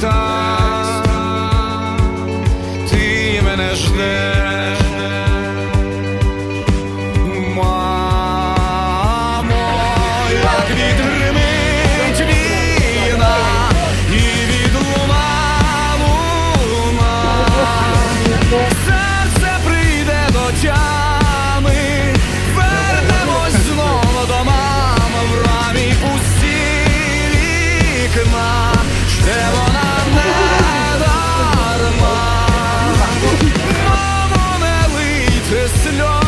Христа, ти мене ждеш, мамо, як відгримить війна і від луна. Серце прийде до тями, вернемось знову до мами в рамі пусті вікна. to know.